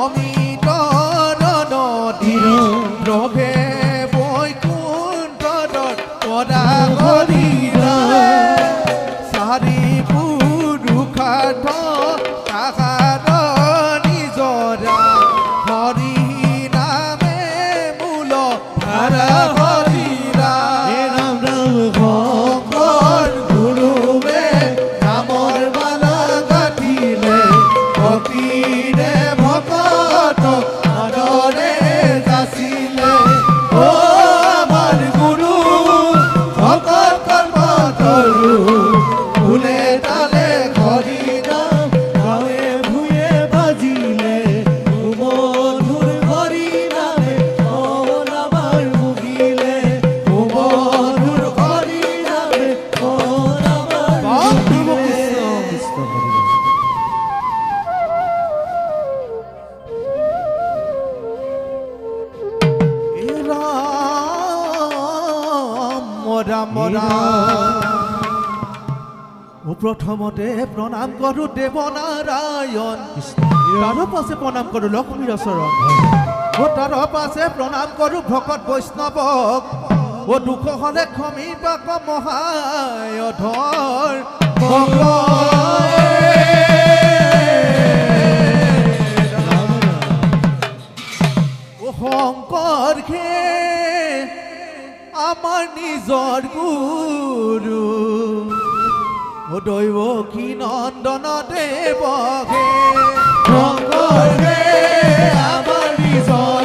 অমিত নদীর প্রভে প্রথমতে প্রণাম করো দেব নারায়ণ পাশে প্রণাম করো লক্ষ্মী আচরণ ও তার পাশে প্রণাম করো ভকত বৈষ্ণৱক ও দুখ হলে ক্ষমি পাক মহায় ধর। শংকৰ ঘে আমার নিজর গুরু। দৈব কি নন্দন দেবহে আমার নিজর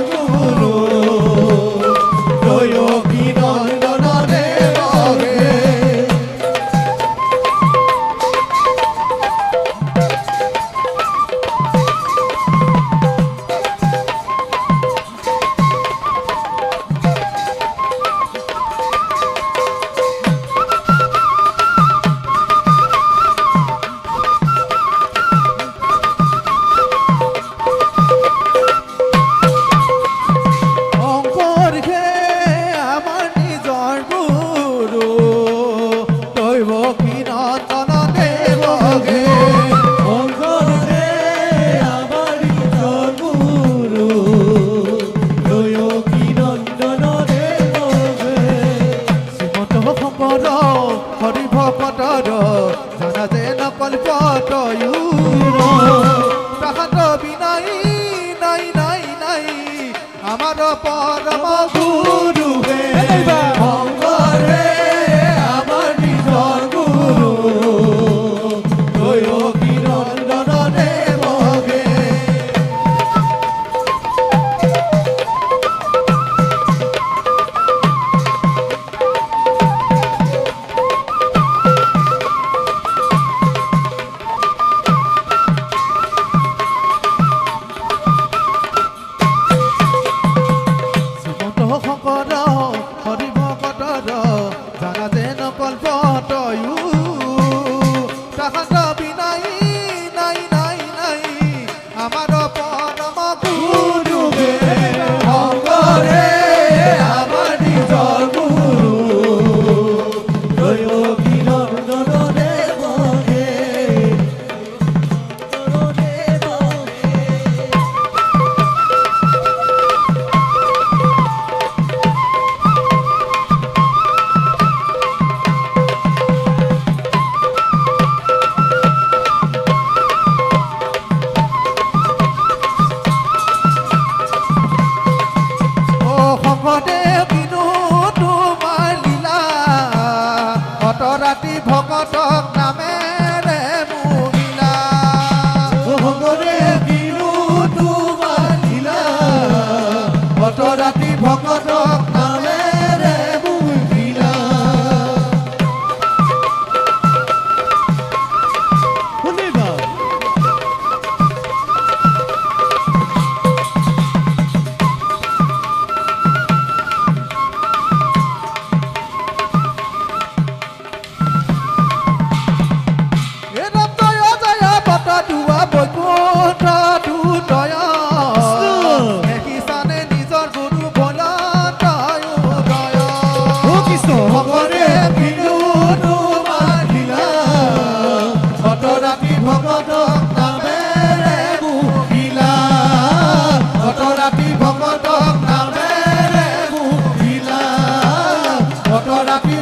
কল্পতয়ুর তাহার বিনাই নাই নাই নাই আমার পরম গুরু হে। whatever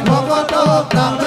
ভগত নামে